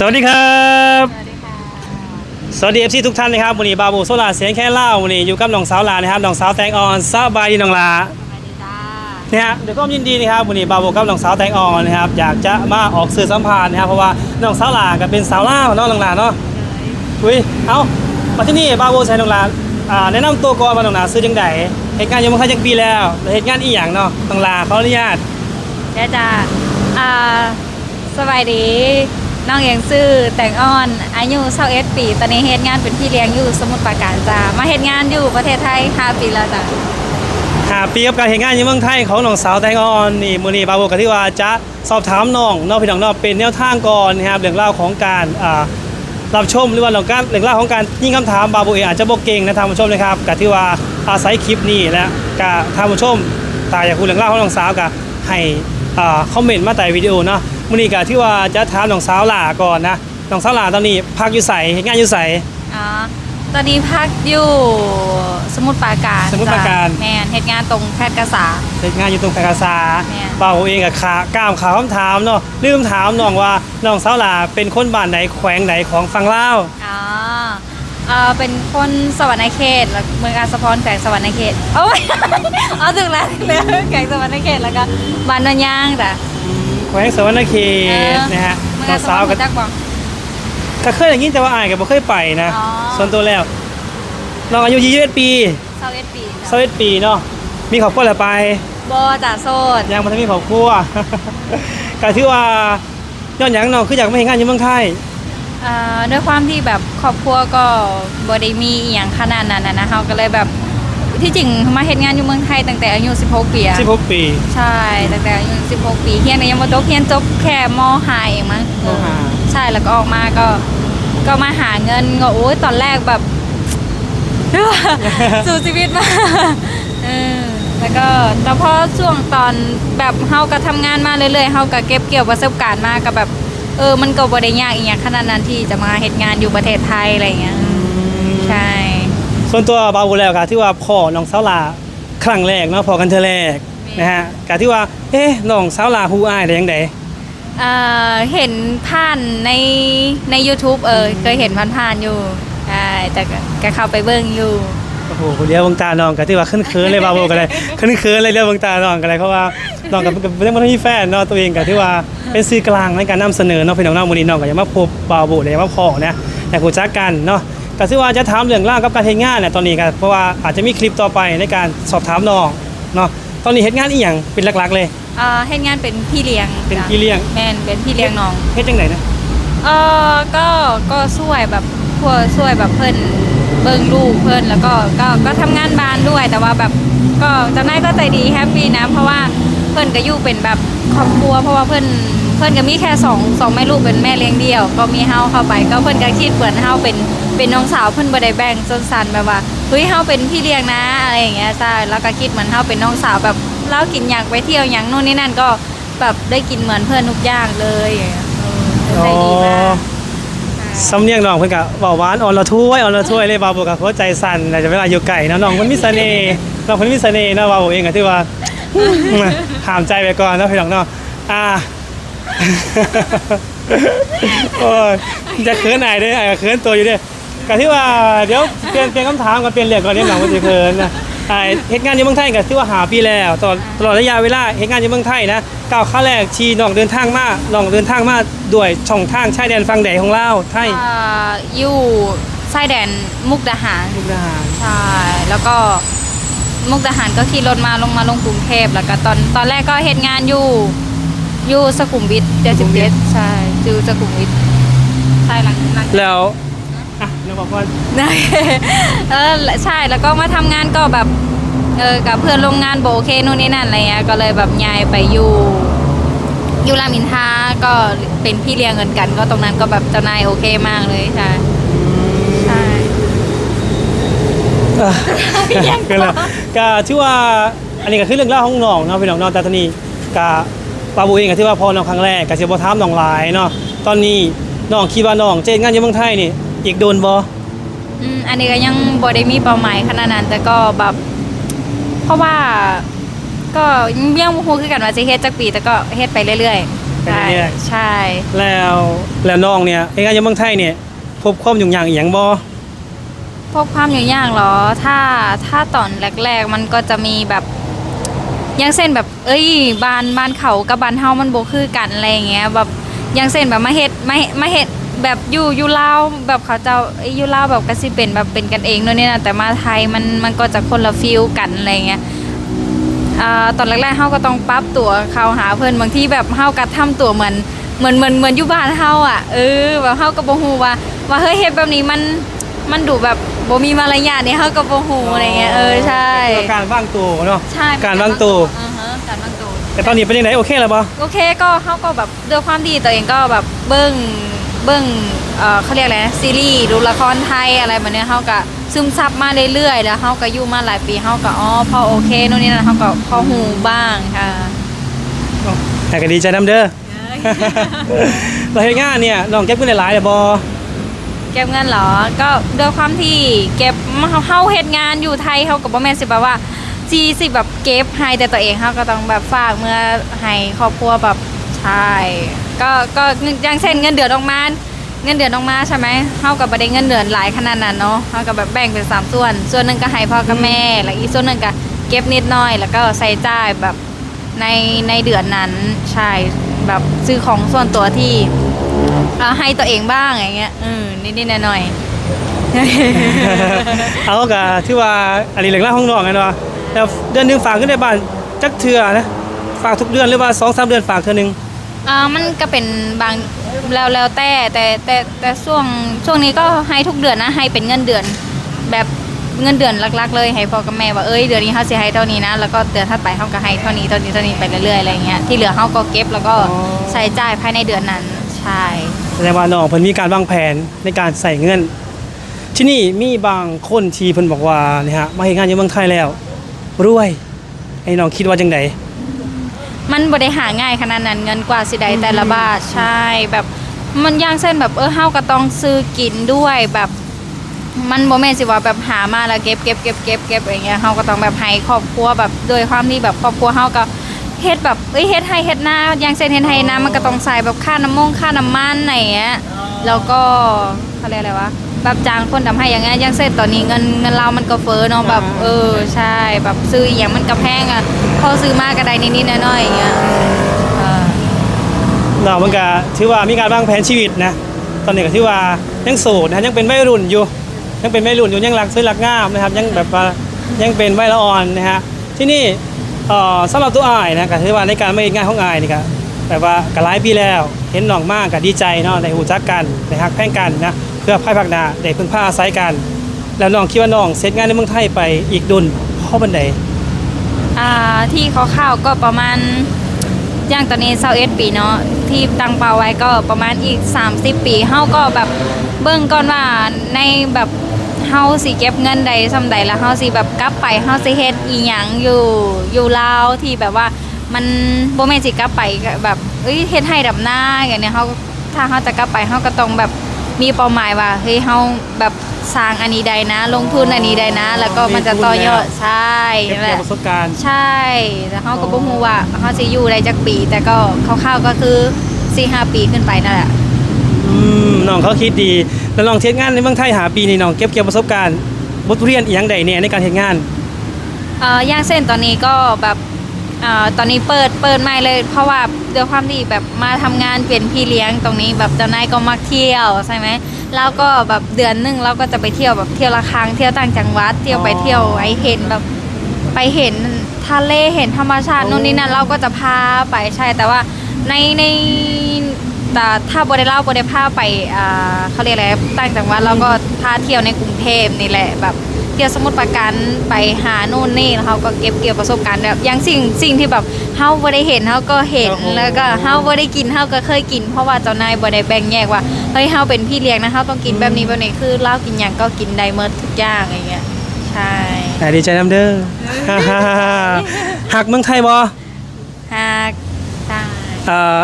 สวัสดีครับ สวัสดีค่ะ สวัสดีเอฟซีทุกท่านนะครับวันนี้บาบูโซลาเสียงแค่เล่าวันนี้อยู่กับน้องสาวลานะครับน้องสาวแตงออนสบายดีน้องลาสวัสดีจ้าเนี่ยฮะเดี๋ยวก็ยินดีนะครับวันนี้บาบูกับน้องสาวแตงออนนะครับอยากจะมาออกสื่อสัมภาษณ์นะครับเพราะว่าน้องสาวลาก็เป็นสาวล่าวเนาะน้องลาเนาะอุ้ยเอ้ามาที่นี่บาบูใช้น้องลาอ่าแนะนำตัวก่อนว่าน้องลาซื้อจังไดเหตุงานอยู่เมืองไทยจังปีแล้วแล้วเหตุงานอีหยังเนาะน้องลาขออนุญาตเจ้าจ้าอ่าสวัสดี น้องเองชื่อแต่งอ่อนอายุ21ปี ตอนนี้เฮ็ดงานเป็นพี่เลี้ยงอยู่สมุทรปราการจ้ามาเฮ็ดงานอยู่ประเทศไทย5ปีแล้วจ้าหาปีกับการเหตุงานอยู่เมืองไทยของน้องสาวแตงอ่อนนี่มื้อนี้บาบูก็ที่ว่าจะสอบถามน้องเนาะพี่น้องเนาะเป็นแนวทางก่อนนะครับเรื่องเล่าวของการอ่ารับชมหรือว่าเรื่องการเรื่องราวของการยิงคำถามบาบูเองอาจจะบกเก่งนะท่านผู้ชมนะครับกะที่ว่าอาศัยคลิปนี้และกะท่านผู้ชมตาอยากคุยเรื่องราวของน้องสาวกะให้อ่าคอมเมนต์มาใต้วิดีโอเนาะ มื้อนี้กะที่ว่าจะถามน้องสาวหล่าก่อนนะน้องสาวหล่าตอนนี้พักอยู่ใสเฮ็ดงานอยู่ใสอ๋อตอนนี้พักอยู่สมุทรปราการสมุทรปราการ จ้ะแม่นเฮ็ดงานตรงแพทย์กษา เฮ็ดงานอยู่ตรงแพร่กษาแม่บาบูเองกะขากล้ามขาวคำถามเนาะลืมถามน้องว่าน้องสาวหล่าเป็นคนบ้านไหนแขวงไหนของฝั่งลาวอ๋อเออเป็นคนสวรรณเขตแล้วเมืองอาสะพรแขวงสวรรณเขตโอ้ย เอาถึงแล้วถึงแล้วแขวงสวรรณเขตแล้วก็บ้านนนยางจ้ะ แขวงสวรรณเขตนะฮะเมืองน้ออางสะสาวพก็รจักบอกก็เคยได้ยินแต่ว่าอายก็บ่เคยไปนะอ๋อส่วนตัวแล้วน้องอายุ21ปีเซาเอสปี21ปีเนาะมีครอบครัวแล้วไปบอจ่าโซดยังบ่ทันมีครอบครัวก็ถือว่าย้อนหยังน้องคืออยากมาเฮ็ดงานอยู่เมืองไทยอ่าด้วยความที่แบบครอบครัวก็บได้มีอหย่างขนาดนั้นนะนะเขาก็เลยแบบ ที่จริงมาเฮ็ดงานอยู่เมืองไทยตั้งแต่อายุ 16 ปีอะ16 ปีใช่ตั้งแต่อายุ 16 ปีเฮียนก็ยังบ่จบเฮียนจบแค่ม .5 เองมั้งมห้าใช่แล้วก็ออกมาก็ก็มาหาเงินก็โอ้ยตอนแรกแบบ สู่ชีวิตมากเออแล้วก็แต่พอช่วงตอนแบบเฮาก็ทำงานมาเรื่อยๆเฮาก็เก็บเกี่ยวประสบการณ์มาก็แบบ เออมันก็บ่ได้ยากอีหยังขนาดนั้นที่จะมาเฮ็ดงานอยู่ประเทศไทยอะไรอย่างเงี้ย ใช่ ส่วนตัวบาบูแล้วก็ที่ว่าพ่อน้องสาวลาครั้งแรกเนาะพอกันเทอแรกนะฮะก็ที่ว่าเอ๊ะน้องสาวลาฮู้อายได้จังไดเอ่อเห็นผ่านในใน YouTube เออเคยเห็นผ่านๆอยู่ใช่แต่ก็ก็เข้าไปเบิ่งอยู่โอ้โหเรียกวงตาน้องก็ที่ว่าขึ้นเคินเลยบาบูก็เลยขึ้นเคินเลยเรียกวงตาน้องก็เลยเพราะว่าน้องก็เป็นบ่ได้มีแฟนเนาะตัวเองก็ที่ว่าเป็นสื่อกลางในการนำเสนอเนาะพี่น้องเนาะมื้อนี้น้องก็อยากมาพบบาบูเลยอยากมาพ้อนะอยากรู้จักกันเนาะ ก็สิว่าจะถามเรื่องราวกับการเฮ็ดงานเนี่ยตอนนี้ก็เพราะว่าอาจจะมีคลิปต่อไปในการสอบถามน้องเนาะตอนนี้เฮ็ดงานอีหยังเป็นหลักๆเลย เอ่อเฮ็ดงานเป็นพี่เลี้ยงเป็นจ้ะพี่เลี้ยง แม่นเป็นพี่เลี้ยงน้อง เฮ็ดจังไดนะเออก็ก็ช่วยแบบพวกช่วยแบบเพิ่นเบิ่งลูกเพิ่นแล้วก็ก็ก็ทำงานบ้านด้วย แต่ว่าแบบก็เจ้านายก็ใจดีแฮปปี้นะ เพราะว่าเพิ่นก็อยู่เป็นแบบครอบครัว เพราะว่าเพิ่น เพิ่อนก็มีแค่สองสองแม่ลูกเป็นแม่เลี้ยงเดี่ยว ก็มีเฮาเข้าไป ก็เพิ่อนก็คิดเหมือนเฮาเป็นเป็นน้องสาวเพิ่อนบ่ได้แบ่งจนสันแบบว่าเฮ้ยเฮาเป็นพี่เลี้ยงนะอะไรอย่างเงี้ยใช่แล้วก็คิดเหมือนเฮาเป็นน้องสาวแบบเรากินอยากไปเที่ยวอย่างนู่นนี่นั่นก็แบบได้กินเหมือนเพื่อนทุกอย่างเลยอย่างเงี้ยเออใจดีมากสำเนียงน้องเพิ่นก็เว้าหวานอ่อนละถ้วยอ่อนละถ้วยเลยบาบูก็หัวใจสั่นแต่เวลาอยู่ไกลเนาะน้องมันมีเสน่ห์น้องเพิ่นมีเสน่ห์เนาะบาบูเองก็ที่ว่าห้ามใจไปก่อนนะพี่น้องเนาะอ่า โอ้ยจะเขินอายเด้ออายก็เขินตัวอยู่เด้อก็ที่ว่าเดี๋ยวเปลี่ยนเปลี่ยนคำถามกันเปลี่ยนเรื่องก่อนเดี๋ยวหลังมันจะเขินนะอ่าเฮ็ดงานอยู่เมืองไทยก็ที่ว่าหาปีแล้วตลอดตลอดระยะเวลาเฮ็ดงานอยู่เมืองไทยนะก้าวขาแรกชีน้องเดินทางมาน้องเดินทางมาด้วยช่องทางชายแดนฝั่งใดของลาวไทยอ่าอยู่ชายแดนมุกดาหารมุกดาหารใช่แล้วก็มุกดาหารก็ขี่รถมาลงมาลงกรุงเทพแล้วก็ตอนตอนแรกก็เฮ็ดงานอยู่ อยู่สุขุมวิทเจ็ดสิบเจ็ดใช่อยู่สุขุมวิทใช่หลังหลังแล้วอะน้องบอกว่าเออใช่แล้วก็มาทำงานก็แบบเออกับเพื่อนโรงงานโบโอเคนู่นนี่นั่นอะไรเงี้ยก็เลยแบบย้ายไปอยู่อยู่รามอินทราก็เป็นพี่เลี้ยงเงินกัน ก็ตรงนั้นก็แบบเจ้านายโอเคมากเลยใช่ใช่อะคือละก็ชื่อว่าอันนี้ก็คือเรื่องเล่าวของน้องเนาะพี่น้องเนาะแต่ตอนนี้ก็ ปาบูเองก็ที่ว่าพอน้องครั้งแรกก็สิบ่ถามน้องหลายเนาะตอนนี้น้องคิดว่าน้องเจนงานอยู่เมืองไทยนี่อีกโดนบ่อืมอันนี้ก็ยังบ่ได้มีเป้าหมายขนาดนั้น แต่ก็แบบเพราะว่าก็ยังบ่ฮู้คือกันว่าสิเฮ็ดจักปีแต่ก็เฮ็ดไปเรื่อยไปไปใช่เรื่อย ใช่ๆแล้วแล้วน้องเนี่ยเฮ็ดงานอยู่เมืองไทยเนี่ยพบความยุ่งยากอีหยังบ่พวกความยุ่งยากเหรอ ถ้าถ้าตอนแรก ๆ มันก็จะมีแบบอ ยังเส้นแบบ เอ้ยบ้านบ้านเขากับบ้านเฮามันบ่คือกันอะไรอย่างเงี้ยแบบยังเส้นแบบมาเฮ็ดมามาเฮ็ดแบบอยู่อยู่ลาวแบบเขาเจ้าอ้ยอยู่ลาวแบบก็สิเป็นแบบเป็นกันเองนู่นนี่นะแต่มาไทยมันมันก็จะคนละฟิลกันอะไรเงี้ยอ่าตอนแรกๆเฮาก็ต้องปรับตัวเข้าหาเพิ่อนบางที่แบบเฮาก็ทำตัวเหมือนเหมือนเหมือนเหมือนอยู่บ้านเฮาอะเออแบบเฮาก็บ่ฮู้ว่าว่าเฮ้ยเฮ็ดแบบนี้มัน มันดูแบบบ่มีมารยาทนี่เฮาก็บ่ฮู้อะไรเงี้ยเออใช่เป็นการว่างตัวเนาะใช่การวางตัวอือฮะการวางตัวแต่ตอนนี้เป็นยังไงโอเคแล้วบ่โอเคก็เขาก็แบบด้วยความดีตัวเองก็แบบเบิ้งเบิ้งเอ่อเขาเรียกอะไรนะซีรีส์ดูละครไทยอะไรแบบเนี้ยเขาก็ซึมซับมาเรื่อยๆแล้วเขาก็อยู่มาหลายปีเขาก็อ๋อพอโอเคโน่นนี่นั่นเขาก็พอหูบ้างค่ะแต่ก็ดีใจนํเด้อเราเฮ็ดงานเนี่ยน้องเก็บเงินหลายๆเด้อบ่ เก็บเงินเหรอ ก็ด้วยความที่เก็บเฮาเฮ็ดงานอยู่ไทยเขาก็บ่แม่นสิแบบว่าจีสิแบบเก็บให้แต่ตัวเองเขาก็ต้องแบบฝากเมื่อให้ครอบครัวแบบใช่ก็ก็อย่างเช่นเงินเดือนออกมาเงินเดือนออกมาใช่ไหมเฮากับประเด็นเงินเดือนหลายขนาดนั้นเนาะเฮากับแบบแบ่งเป็นสามส่วน ส่วนหนึ่งก็ให้พ่อกับแม่ แล้วอีกส่วนหนึ่งก็เก็บนิดหน่อย แล้วก็ใส่จ่ายแบบในในเดือนนั้นใช่แบบซื้อของส่วนตัวที่ เอาให้ตัวเองบ้างอย่างเงี้ยอืมนิดๆหน่อยเอาก็ที่ว่าอันนี้เหลืองล่าห้องนอนกันเนาะแล้วเดือนหนึงฝากขึ้นในบ้านจักเทื่อนะฝากทุกเดือนหรือว่า2-3เดือนฝากเทื่อหนึงๆอ่ามันก็เป็นบางแล้วแล้วแต่แต่แต่แต่ช่วงช่วงนี้ก็ให้ทุกเดือนนะให้เป็นเงินเดือน แบบเงินเดือนหลักๆ เลยให้พ่อกับแม่ว่าเอ้ยเดือนนี้เขาสิให้เท่านี้นะแล้วก็เดือนถัดไปเขาก็ให้เท่านี้เท่านี้เท่านี้ไปเรื่อยๆอะไรเงี้ยที่เหลือเขาก็เก็บแล้วก็ใช้จ่ายภายในเดือนนั้นใช่ แสดงว่าน้องเพิ่นมีการวางแผนในการใส่เงิน ที่นี่มีบางคนที่เพิ่นบอกว่านี่ฮะมาเฮ็ดงานอยู่เมืองไทยแล้วรวยไอ้น้องคิดว่าจังไดมันบ่ได้หาง่ายขนาดนั้นเงินกว่าสิได้แต่ละบาทใช่แบบมันย่างเช่นแบบเออเฮาก็ต้องซื้อกินด้วยแบบมันบ่แม่นสิว่าแบบหามาแล้วเก็บเก็บเก็บเก็บเก็บอย่างเงี้ยเฮาก็ต้องแบบให้ครอบครัวแบบโดยความที่แบบครอบครัวเฮาก็ เฮ็ดแบบเอ้ยเฮ็ดให้เฮ็ดหน้าอย่างเช่นเฮ็ดให้หน้ามันก็ต้องใส่แบบค่าน้ำมงค่าน้ำมันอะไรอย่างเงี้ยแล้วก็เขาเรียกอะไรวะแบบจ้างคนทำให้อย่างเงี้ยอย่างเช่นตอนนี้เงินเงินเรามันก็เฟ้อเนาะแบบเออใช่แบบซื้ออหย่างมันก็แพงอะพอซื้อมากก็ได้นิดๆหน่อยๆอย่างเงี้ยเออน้องมันก็ถือว่ามีการวางแผนชีวิตนะตอนนี้ก็ถือว่ายังโสดนะยังเป็นวัยรุ่นอยู่ยังเป็นวัยรุ่นอยู่ยังรักสวยรักงามนะครับยังแบบว่ายังเป็นวัยละอ่อนนะฮะที่นี่เอ่อสำหรับตัวอายนะก็ถือว่าในการไมาเฮ็ดงานของอายนี่ก็แบบว่าก็หลายปีแล้ว เห็นน้องมากก็ดีใจเนาะได้หูจักกันได้ฮักแพงกันนะเพื่อภายภาคหน้าได้พึ่งพาอาศัยกัน แล้วน้องคิดว่าน้องเสร็จงานในเมืองไทยไปอีกดุลพ่อบันไดอ่าที่เขาเข้าวๆก็ประมาณอย่างตอนนี้21ปีเนาะที่ตั้งเป้าไว้ก็ประมาณอีก 30 ปีเฮาก็แบบเบิ่งก่อนว่าในแบบ เฮาสิเก็บเงินใดซำใดแล้วเฮาสิแบบกลับไปเฮาสิเฮ็ดอีหยังอยู่อยู่ลาวที่แบบว่ามันบ่แม่นสิกลับไปก็แบบเอ้ยเฮ็ดให้ดำหน้าอย่างเนี้ยเฮาถ้าเฮาจะกลับไปเฮาก็ต้องแบบมีเป้าหมายว่าเฮ้ยเฮาแบบสร้างอันนี้ได้นะ ลงทุนอันนี้ได้นะ แล้วก็มันจะต่อยอดใช่เก็บนั่นแหเกี่ยวละประสบการณ์ใช่แต่เขาก็บ่ฮู้ว่าเขาสิอยู่ได้จักปี แต่ก็คร่าวๆก็คือ4-5ปีขึ้นไปนั่นแหละอืมน้องเขาคิดดี แล้วลองเทสงานในเมืองไทยหาปีนี่น้องเก็บเกี่ยวประสบการณ์บทเรียนอีหยังใดเนี่ยในการเฮ็ดงานเอ่อย่างเส้นตอนนี้ก็แบบเอ่อตอนนี้เปิดเปิดใหม่เลย เพราะว่าด้วยความที่แบบมาทำงานเป็นพี่เลี้ยงตรงนี้แบบเจ้านายก็มักเที่ยวใช่ไหมแล้วก็แบบเดือนหนึงเราก็จะไปเที่ยวแบบเที่ยวละครั้งเที่ยวต่างจังหวัดเที่ยวไปเที่ยวไอเห็นแบบไปเห็นทะเลเห็นธรรมชาติโนู่นนี่นั่นเราก็จะพาไปใช่แต่ว่าในใน แต่ถ้าบได้เล่าบได้พาไปอ่าเขาเรียกอะไรต่างจังหวัดเราก็พาเที่ยวในกรุงเทพนี่แหละแบบเที่ยวสมุทรปราการไปหานู่นนี่แล้วเขาก็เก็บเกี่ยวประสบการณ์แบบอย่างสิ่งสิ่งที่แบบเฮาบ่ได้เห็นเฮาก็เห็นครับผมแล้วก็เฮาบ่ได้กินเฮาก็เคยกิน เพราะว่าเจ้านายบ่ได้แบ่งแยกว่าเฮ้ยเฮาเป็นพี่เลี้ยงนะเฮาต้องกินแบบนี้แบบนี้คือเล่ากินหยังก็กินได้หมดทุกอย่างอะไรเงี้ยใช่อ่าดีใจน้ำเด้อหักเมืองไทยบ่หากใช่ เอ่อ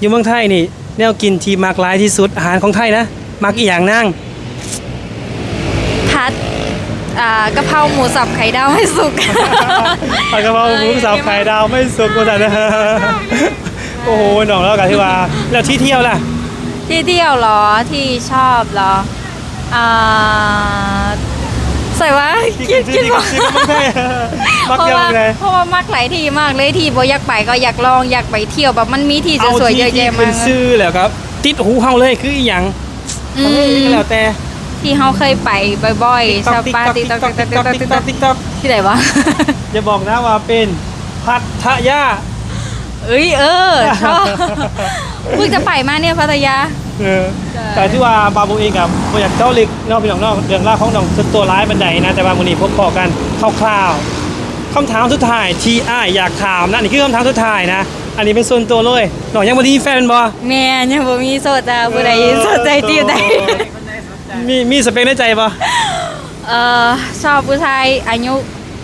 อยู่เมืองไทยนี่ แนวกินที่มากหลายที่สุดอาหารของไทยนะ มักอีหยังนั่งพัดอ่ากะเพราหมูสับไข่ดาวไม่สุกปลากระเพราหมูสับไข่ดาวไม่สุกกูแต่นะโอ้โหน้องแล้วก็ที่ว่า แล้วที่เที่ยวล่ะ ที่เที่ยวเหรอที่ชอบเหรออ่า ใส่ว่าที่คิดที่คิดที่ว่าที่เมืองไทยมักเพราะเที่ยวว่าเลยเพราะว่ามักหลายที่มากเลยที่โบอยากไปก็อยากลองอยากไปเที่ยวแบบมันมีที่เอาสวยๆที่เยอะที่แยะเป็มานกชื่อแล้วครับ ติดหูเฮาเลยคืออีหยังอืของมนี่ก็แล้วแต่ที่เขาเคยไปบ่อยๆชาวป้าติ๊กต๊อกติ๊กต๊อกติ๊กต๊อกติ๊กต๊อกติ๊กต๊อกที่ไหนวะอย่าบอกนะว่าเป็นพัทยาเอ้ยเออชอบเพิ่งจะไปมาเนี่ยพัทยา เออใช่แต่ที่ว่าบาบูเองกับบ่อยากเจ้าลึกนอกพี่น้องนอกเรื่องราวของน้องสุดตัวร้ายบันไดนะแต่ว่ามื้อนี้พบพอกันคร่าวๆคำถามสุดท้ายที่อ้ายอยากถามนะนี่คือคำถามสุดท้ายนะ อันนี้เป็นส่วนตัวเลยน้องยังบ่ได้มีแฟนบ่แม่ยังบ่มีโสดจ้าผู้ใดสนใจจีบได้มีมีสเปคในใจบ่เอ่อชอบผู้ชายอายุ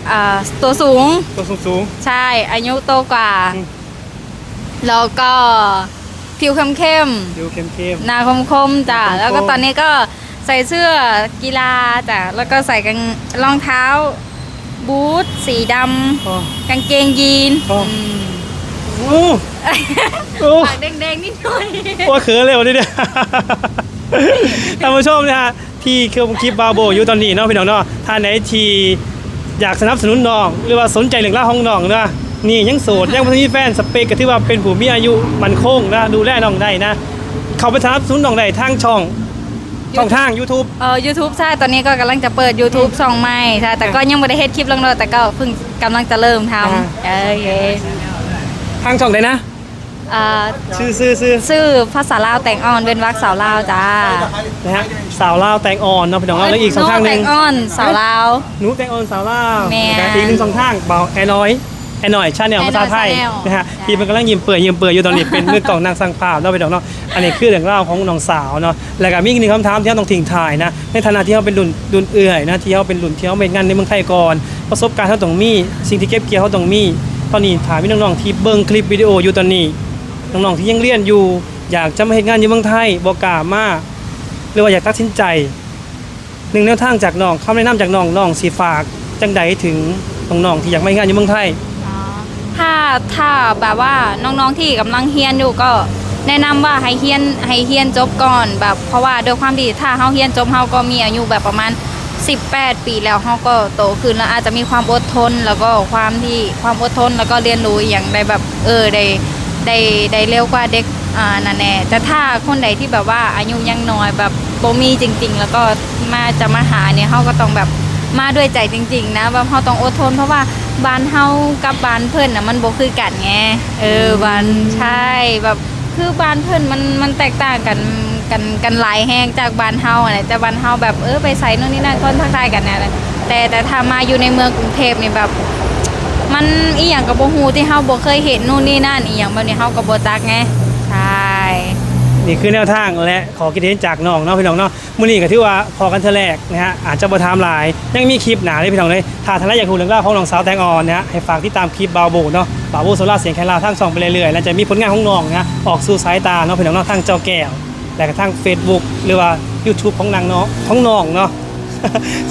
อ่าตัวสูงตัวสูงใช่อายุโตกว่าอืมแล้วก็ ผิวเข้มๆดูเข้ม ๆ หน้าคมๆจ้ะคมๆ แล้วก็ตอนนี้ก็ใส่เสื้อกีฬาจ้ะ แล้วก็ใส่กางรองเท้า บูทสีดๆอ๋อำกางเกงยีนอ๋ออืมโอ้โอ้ปากแดงๆนิดหน่อย โอ้เขินเลยวันนี้เนี่ย ท่านผู้ชมนะฮะที่เครื่องคลิปบาโบอยู่ตอนนี้เนาะพี่น้องเนาะท่านไหนที่อยากสนับสนุนน้อง หรือว่าสนใจเรื่องราวของน้องนะ นี่ยังโสดยังไม่มีแฟนสเปกก็ที่ว่าเป็นผู้มีอายุมันคงนะดูแลน้องได้นะ เขาไปสนับสนุนน้องได้ทางช่องช่องทาง YouTube เอ่อ YouTube ใช่ ตอนนี้ก็กำลังจะเปิด YouTube ช่องใหม่ใช่ แต่ก็ยังไม่ได้เฮ็ดคลิปลงเลยแต่ก็เพิ่งกำลังจะเริ่มทอ่าำเออโอเคทางช่องไหนนะเอ่อชื่อชื่อชื่อชื่อภาษาลาวแต่งอ่อนเป็นวักสาวลาวจ้านะฮะสาวลาวแตงอ่อนเนาะพี่น้องเนาะแล้วอีกสองทางหแต่นึ่งงอ่อนสาวลาว หนูแตงอ่อนสาวลาวแม่ นะครับอีกหนึ่งสองทางเบาแอน้อย แอหน่อยชาแนลแอน้อยภาษาไทย Channel นะฮะใช่ ที่มันกำลังยิ้มเปื่อยยิ้มเปื่อยอยู่ตอนนี้ เป็นมือกล่องนางสร้างภาพเนาะพี่น้องเนาะอันนี้คือเรื่องราวของน้องสาวเนาะแล้วก็มีอีกหนึ่งคำถามที่เราต้องทิ้งถ่ายนะในฐานะที่เขาเป็นรุ่นรุ่นเอื่อยนะที่เขาเป็นรุ่นที่เขาเป็นงานในเมืองไทยก่อนประสบการณ์เขาต้องมีสิ่งที่เก็บเกี่ยวเขาต้องมีตอนนี้ถามพี่น้องๆที่เบิ่งคลิปวิดีโออยู่ตอนนี้น้องๆที่ยังเรียนอยู่ อยากจะมาเห็นงานอยู่เมืองไทยบอกกล้ามาหรือว่าอยากตัดสินใจ หนึ่งแนวทางจากน้องคำแนะนำจากน้องน้องสีฝากจังใดถึงน้องๆที่อยากมาเฮ็ดงานอยู่เมืองไทย ถ้าถ้าแบบว่าน้องๆที่กำลังเฮียนอยู่ก็แนะนำว่าให้เฮียนให้เฮียนจบก่อนแบบเพราะว่าโดยความที่ถ้าเฮาเฮียนจบเฮาก็มีอายุแบบประมาณ 18 ปีแล้วเฮาก็โตขึ้นแล้วอาจจะมีความอดทน แล้วก็ความที่ความอดทนแล้วก็เรียนรู้อย่างได้แบบเออได้ได้ได้เร็วกว่าเด็กอ่านั่นแน่แต่ถ้าคนใดที่แบบว่าอายุยังน้อยแบบบ่มีจริง ๆ แล้วก็มาจะมาหาเนี่ยเฮาก็ต้องแบบ มาด้วยใจจริง ๆ นะว่าเราต้องอดทนเพราะว่าบ้านเฮากับบ้านเพิ่นน่ะมันบ่คือกันไงเออบ้านใช่แบบคือบ้านเพิ่นมันมันแตกต่างกันกันกันหลายแห่งจากบ้านเฮาอะนะแต่บ้านเฮาแบบเออไปใส่นู่นนี่นั่นคนทักทายกันเนี่ยแหละแต่แต่ถ้ามาอยู่ในเมืองกรุงเทพนี่แบบ มันอีหยังก็บ่ฮู้ที่เฮาบ่เคยเห็นนู่นนี่นั่นอีหยังแบบนี้เฮาก็บ่จักไงใช่ นี่คือแนวทางและขอคิดเห็นจากน้องเนาะพี่น้องเนาะมื้อนี้ก็ถือว่าพอกันเทแรกนะฮะอาจจะบ่ถามหลาย ยังมีคลิปหนาเลยพี่น้องเลยถ้าท่านใดอยากรู้เรื่องราวของน้องสาวแตงอ่อนนะฮะให้ฝากติดตามคลิปบาวโบเนาะบาวโบโซล่าเสียงแค่ลาวทางช่องไปเรื่อยๆแล้วจะมีผลงานของน้องนะออกสู่สายตาเนาะพี่น้องเนาะทางจอแก้วและก็ทาง Facebook หรือว่า YouTube ของนางเนาะของน้องเนาะ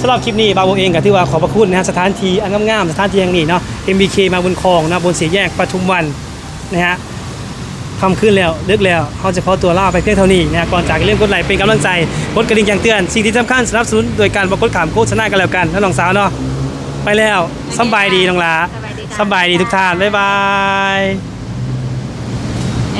สำหรับคลิปนี้บาวโบเองก็ถือว่าขอบพระคุณนะฮะสถานที่อันงามๆสถานที่แห่งนี้เนาะ MBK มาบนคลองนะบนสี่แยกปทุมวันนะฮะ คำขึ้นแล้วเลิกแล้วเขาจะขอตัวล่าไปเพียงเท่านี้นะก่อนจากเรื่องกดไลค์เป็นกำลังใจกดกระดิ่งแจ้งเตือนสิ่งที่สำคัญสนับสนุนโดยการบอกกดขามโฆษณากันแล้วกันน้องสาวเนาะไปแล้วสบายดีน้องลาสบายดีค่ะสบายดีทุกท่านบ๊ายบาย